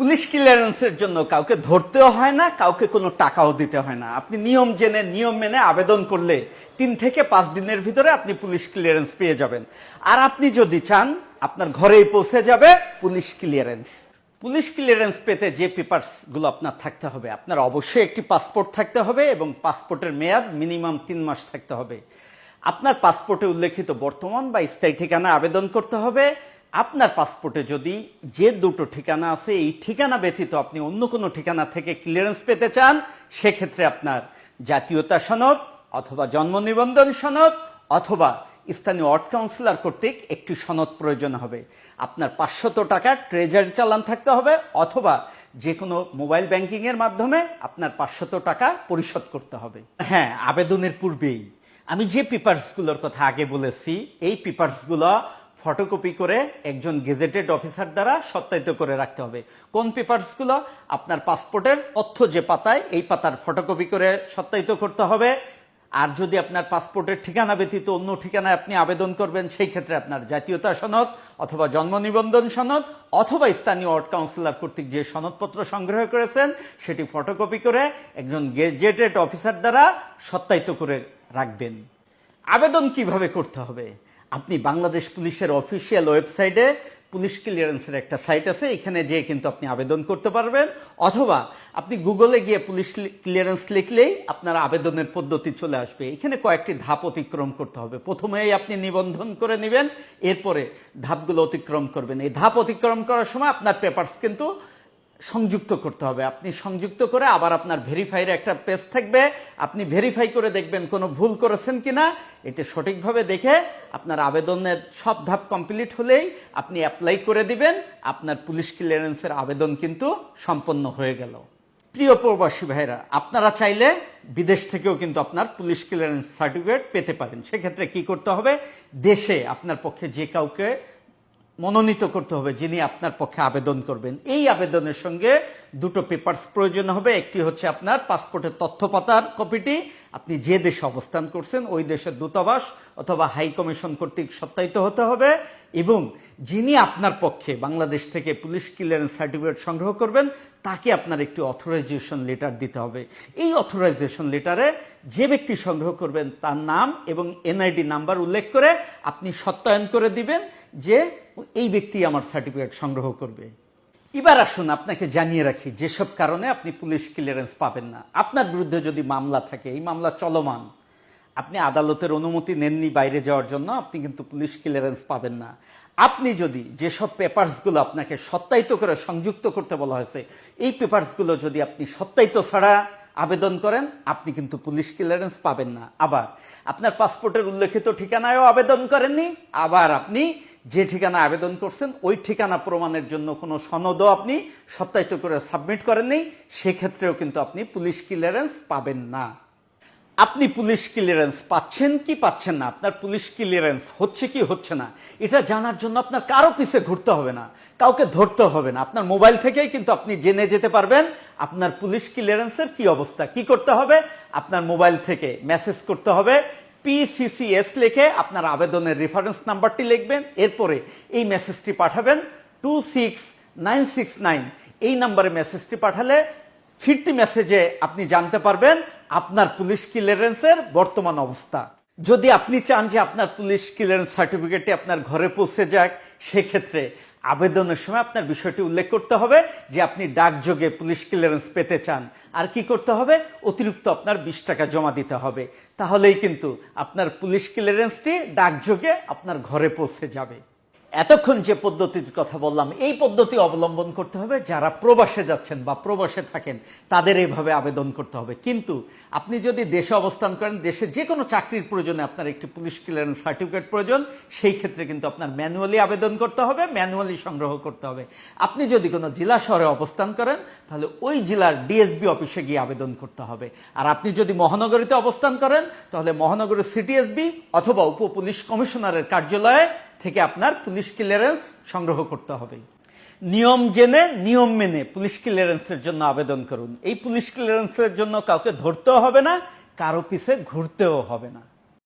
Police ক্লিয়ারেন্সের জন্য কাউকে ধরতেও হয় না, কাউকে কোনো টাকাও দিতে হয় না। আপনি নিয়ম জেনে, নিয়ম মেনে আবেদন করলে তিন থেকে পাঁচ দিনের ভিতরে আপনি পুলিশ ক্লিয়ারেন্স পেয়ে যাবেন। আর আপনি যদি চান, আপনার ঘরেই পৌঁছে যাবে পুলিশ ক্লিয়ারেন্স। পুলিশ ক্লিয়ারেন্স পেতে যে পেপারসগুলো আপনার থাকতে হবে, আপনার অবশ্যই একটি পাসপোর্ট থাকতে হবে এবং পাসপোর্টের মেয়াদ মিনিমাম তিন মাস থাকতে হবে। আপনার পাসপোর্টে উল্লেখিত বর্তমান বা স্থায়ী ঠিকানা আবেদন করতে হবে আপনার পাসপোর্টে যদি যে দুটো ঠিকানা আছে, এই ঠিকানা ব্যতীত আপনি অন্য কোনো ঠিকানা থেকে ক্লিয়ারেন্স পেতে চান, সেক্ষেত্রে আপনার জাতীয়তা সনদ অথবা জন্ম নিবন্ধন সনদ অথবা স্থানীয় ওয়ার্ড কাউন্সিলর কর্তৃক একটি সনদ প্রয়োজন হবে। আপনার পাঁচশত টাকা ট্রেজারি চালান থাকতে হবে অথবা যে কোনো মোবাইল ব্যাংকিং এর মাধ্যমে আপনার পাঁচশত টাকা পরিশোধ করতে হবে। হ্যাঁ আবেদনের পূর্বেই। আমি যে পেপারসগুলোর কথা আগে বলেছি, এই পেপারসগুলো ফটোকপি করে একজন গেজেটেড অফিসার দ্বারা সত্যায়িত করে রাখতে হবে। কোন পেপারসগুলো? আপনার পাসপোর্টের অর্থ যে পাতায়, এই পাতার ফটোকপি করে সত্যায়িত করতে হবে। আর যদি আপনার পাসপোর্টের ঠিকানা ব্যতীত অন্য ঠিকানায় আপনি আবেদন করবেন, সেই ক্ষেত্রে আপনার জাতীয়তা সনদ অথবা জন্ম নিবন্ধন সনদ অথবা স্থানীয় ওয়ার্ড কাউন্সিলর কর্তৃক যে সনদপত্র সংগ্রহ করেছেন, সেটি ফটোকপি করে একজন গেজেটেড অফিসার দ্বারা সত্যায়িত করে রাখবেন। আবেদন কীভাবে করতে হবে? আপনি বাংলাদেশ পুলিশের অফিসিয়াল ওয়েবসাইটে পুলিশ ক্লিয়ারেন্সের একটা সাইট আছে, এখানে যেয়ে কিন্তু আপনি আবেদন করতে পারবেন। অথবা আপনি গুগলে গিয়ে পুলিশ ক্লিয়ারেন্স লিখলেই আপনার আবেদনের পদ্ধতি চলে আসবে। এখানে কয়েকটি ধাপ অতিক্রম করতে হবে। প্রথমেই আপনি নিবন্ধন করে নেবেন, এরপরে ধাপগুলো অতিক্রম করবেন। এই ধাপ অতিক্রম করার সময় আপনার পেপারস কিন্তু সংযুক্ত করতে হবে। আপনি সংযুক্ত করে আবার আপনার ভেরিফাইয়ের একটা পেজ থাকবে। আপনি ভেরিফাই করে দেখবেন কোনো ভুল করেছেন কিনা। এটি সঠিকভাবে দেখে আপনার আবেদনের সব ধাপ কমপ্লিট হলেই আপনি অ্যাপ্লাই করে দিবেন। আপনার পুলিশ ক্লিয়ারেন্সের আবেদন কিন্তু সম্পন্ন হয়ে গেল। প্রিয় প্রবাসী ভাইরা আপনারা চাইলে বিদেশ থেকেও কিন্তু আপনার পুলিশ ক্লিয়ারেন্স সার্টিফিকেট পেতে পারেন। সেক্ষেত্রে কি করতে হবে? দেশে আপনার পক্ষে যে কাউকে মনোনীত করতে হবে যিনি আপনার পক্ষে আবেদন করবেন। এই আবেদনের সঙ্গে দুটো পেপারস প্রয়োজন হবে। একটি হচ্ছে আপনার পাসপোর্টের তথ্য পাতার কপিটি আপনি যে দেশে অবস্থান করছেন, ওই দেশের দূতাবাস অথবা হাই কমিশন কর্তৃক সত্যায়িত হতে হবে এবং যিনি আপনার পক্ষে বাংলাদেশ থেকে পুলিশ ক্লিয়ারেন্স সার্টিফিকেট সংগ্রহ করবেন, তাকে আপনার একটি অথরাইজেশন লেটার দিতে হবে। এই অথরাইজেশন লেটারে যে ব্যক্তি সংগ্রহ করবেন, তার নাম এবং এনআইডি নাম্বার উল্লেখ করে আপনি সত্যায়ন করে দিবেন যে এই ব্যক্তি আমার সার্টিফিকেট সংগ্রহ করবে। এবার আসুন আপনাকে জানিয়ে রাখি, যেসব কারণে আপনি পুলিশ ক্লিয়ারেন্স পাবেন না। আপনার বিরুদ্ধে যদি মামলা থাকে, এই মামলা চলমান। আপনি আদালতের অনুমতি নেননি বাইরে যাওয়ার জন্য, আপনি কিন্তু পুলিশ ক্লিয়ারেন্স পাবেন না। আপনি যদি যেসব পেপারসগুলো আপনাকে সত্যায়িত করে সংযুক্ত করতে বলা হয়েছে, এই পেপারসগুলো যদি আপনি সত্যায়িত ছাড়া আবেদন করেন, আপনি কিন্তু পুলিশ ক্লিয়ারেন্স পাবেন না। আবার, আপনার পাসপোর্টের উল্লেখিত ঠিকানায়ও আবেদন করেননি, আবার আপনি যে ঠিকানা আবেদন করছেন, ওই ঠিকানা প্রমাণের জন্য কোনো সনদও আপনি সত্যায়িত করে সাবমিট করেননি, সেক্ষেত্রেও কিন্তু আপনি পুলিশ ক্লিয়ারেন্স পাবেন না। আপনি পুলিশ ক্লিয়ারেন্স পাচ্ছেন কি পাচ্ছেন না? আপনার পুলিশ ক্লিয়ারেন্স হচ্ছে কি হচ্ছে না? এটা জানার জন্য আপনার কারও পিছে ঘুরতে হবে না, কাউকে ধরতে হবে না। আপনার মোবাইল থেকেই কিন্তু আপনি জেনে যেতে পারবেন আপনার পুলিশ ক্লিয়ারেন্সের কি অবস্থা, কি করতে হবে। আপনার মোবাইল থেকে মেসেজ করতে হবে পিসিসিএস লিখে আপনার আবেদনের রেফারেন্স নাম্বারটি লিখবেন, এরপরে এই মেসেজটি পাঠাবেন two six nine six nine এই নাম্বারে মেসেজটি পাঠালে ফিরতি মেসেজে আপনি জানতে পারবেন আপনার পুলিশ ক্লিয়ারেন্সের বর্তমান অবস্থা। যদি আপনি চান যে আপনার পুলিশ ক্লিয়ারেন্স সার্টিফিকেটটি আপনার ঘরে পৌঁছে যাক, সেক্ষেত্রে আবেদনের সময় আপনার বিষয়টি উল্লেখ করতে হবে যে আপনি ডাকযোগে পুলিশ ক্লিয়ারেন্স পেতে চান। আর কি করতে হবে? অতিরিক্ত আপনার বিশ টাকা জমা দিতে হবে। তাহলেই কিন্তু আপনার পুলিশ ক্লিয়ারেন্সটি ডাকযোগে আপনার ঘরে পৌঁছে যাবে। এতক্ষণ যে পদ্ধতির কথা বললাম, এই পদ্ধতি অবলম্বন করতে হবে। যারা প্রবাসে যাচ্ছেন বা প্রবাসে থাকেন, তাদের এইভাবে আবেদন করতে হবে। কিন্তু আপনি যদি দেশে অবস্থান করেন, দেশে যে কোনো চাকরির প্রয়োজনে আপনার একটি পুলিশ ক্লিয়ারেন্স সার্টিফিকেট প্রয়োজন, সেই ক্ষেত্রে কিন্তু আপনার ম্যানুয়ালি আবেদন করতে হবে ম্যানুয়ালি সংগ্রহ করতে হবে। আপনি যদি কোনো জেলা শহরে অবস্থান করেন, তাহলে ওই জেলার ডিএসবি অফিসে গিয়ে আবেদন করতে হবে। আর আপনি যদি মহানগরীতে অবস্থান করেন, তাহলে মহানগরীর সিটিএসবি অথবা উপ পুলিশ কমিশনারের কার্যালয়ে থেকে আপনার পুলিশ ক্লিয়ারেন্স সংগ্রহ করতে হবে। নিয়ম জেনে, নিয়ম মেনে পুলিশ ক্লিয়ারেন্সের জন্য আবেদন করুন। এই পুলিশ ক্লিয়ারেন্সের জন্য কাউকে ধরতেও হবে না, কারও পিছে ঘুরতেও হবে না।